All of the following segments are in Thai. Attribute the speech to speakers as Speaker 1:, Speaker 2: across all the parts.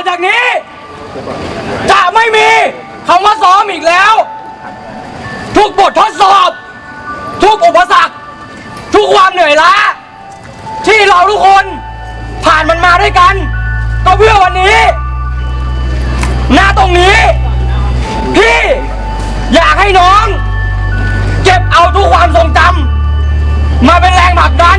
Speaker 1: อจากนี้ จะไม่มีคำว่าซ้อมอีกแล้ว ทุกบททดสอบ ทุกอุปสรรค ทุกความเหนื่อยล้า ที่เราทุกคนผ่านมันมาด้วยกัน ก็เพื่อวันนี้หน้าตรงนี้ พี่อยากให้น้อง เก็บเอาทุกความทรงจำมาเป็นแรงผลักดัน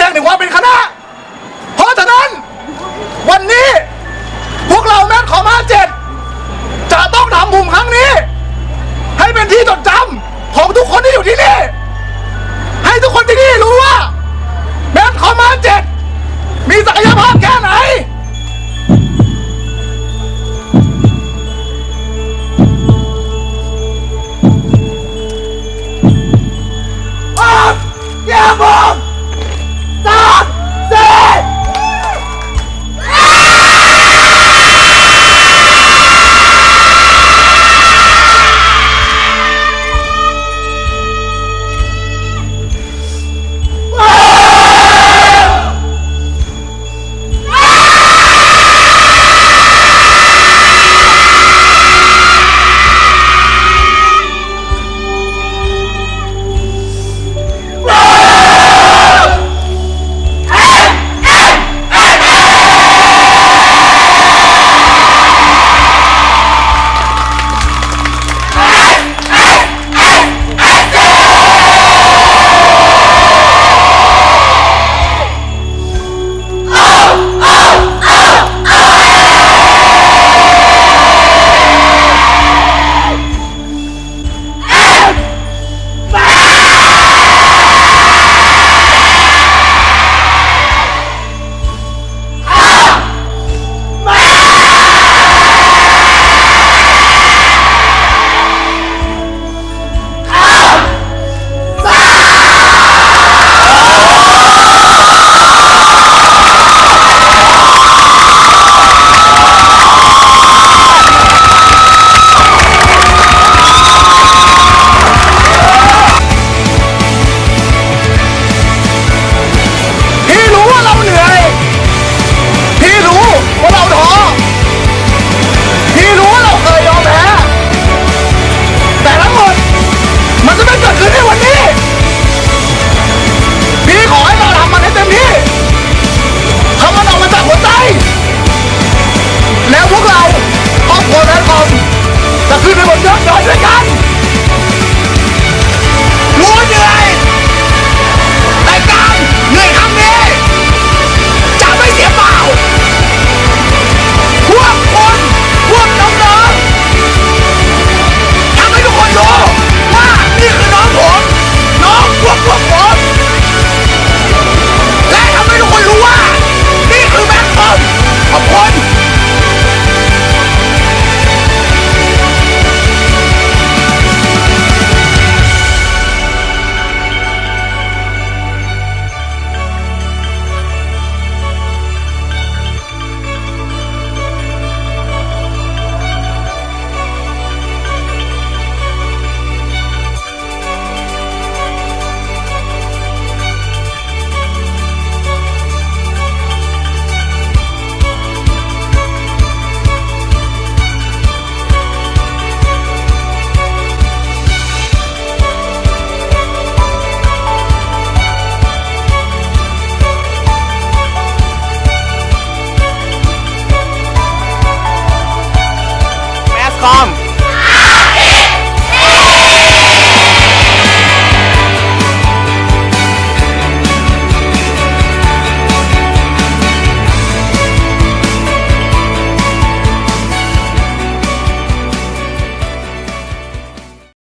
Speaker 1: ดงถึงความเป็นคณะ เพราะฉะนั้นวันนี้ พวกเราแมทขอมาเจ็ดจะต้องทำมุมครั้งนี้ ให้เป็นที่จดจำขอ
Speaker 2: งทุกคนที่อยู่ที่นี่ ให้ทุกคนที่นี่รู้ว่าแมทขอมาเจ็ดมีศักยภาพแค่ไหน